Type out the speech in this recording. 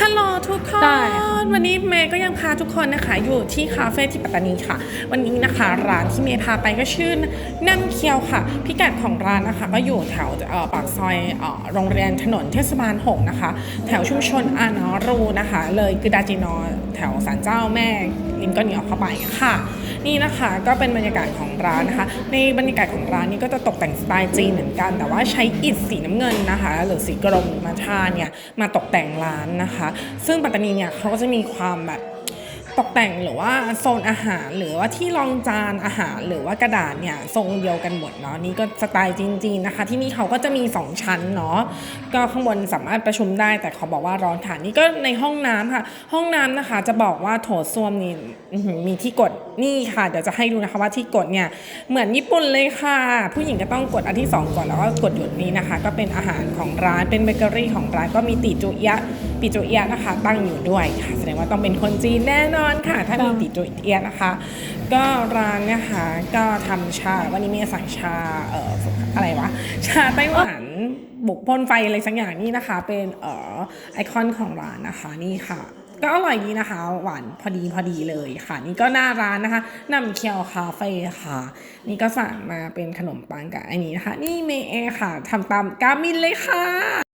ฮัลโหลทุกคได้ คนวันนี้เมย์ก็ยังพาทุกคนนะคะ อยู่ที่คาเฟ่ที่ปัตตานีค่ะ วันนี้นะคะร้านที่เมย์พาไปก็ชื่อนั่งเคียวค่ะ พิกัดของร้านนะคะ ก็อยู่แถวปากซอยโรงเรียนถนนเทศบาล6นะคะ แถวชุมชนอานอรูนะคะ เลยคือดาจินอแถวศาลเจ้าแม่ริมก็หนียวเข้าไปค่ะ นี่นะคะก็เป็นบรรยากาศของร้านนะคะ ในบรรยากาศของร้านนี้ก็จะตกแต่งสไตล์จีนเหมือนกัน แต่ว่าใช้อิฐสีน้ำเงินนะคะ หรือสีกรมมาทาเนี่ยมาตกแต่งร้านนะคะ ซึ่งปัตตานีเนี่ยเขาก็จะมีความแบบตกแต่งหรือว่าโซนอาหารหรือว่าที่รองจานอาหารหรือว่ากระดาษเนี่ยทรงเดียวกันหมดเนาะนี่ก็สไตล์จีนๆนะคะ ที่นี่เขาก็จะมี 2 ชั้นเนาะก็ข้างบนสามารถประชุมได้แต่เขาบอกว่าร้อนค่ะนี่ก็ในห้องน้ำค่ะ ห้องน้ำนะคะจะบอกว่าโถส้วมนี่มีที่กดนี่ค่ะ เดี๋ยวจะให้ดูนะคะว่าที่กดเนี่ยเหมือนญี่ปุ่นเลยค่ะ ผู้หญิงก็ต้องกดอันที่สองก่อนแล้วก็กดหยุดนี้นะคะ ก็เป็นอาหารของร้านเป็นเบเกอรี่ของร้านก็มีติจุยะ ปิจุเอียะนะคะตั้งอยู่ด้วยค่ะแสดงว่าต้องเป็นคนจีนแน่นอนค่ะ ถ้ามีติจุเอียะนะคะ ก็ร้านเนะคะก็ทำชาวันนี้เมียสั่งชาเอ่ออะไรวะชาไต้หวันบุกพ่นไฟอะไรสักอย่างนี่นะคะ เป็นเอ่อไอคอนของร้านนะคะนี่ค่ะก็อร่อยดีนะคะ หวานพอดีพอดีเลยค่ะ นี่ก็หน้าร้านนะคะน้ำเคียวคาเฟ่ค่ะ นี่ก็สั่งมาเป็นขนมปังกับอันนี้นะคะ นี่เมเอค่ะทำตามกามินเลยค่ะ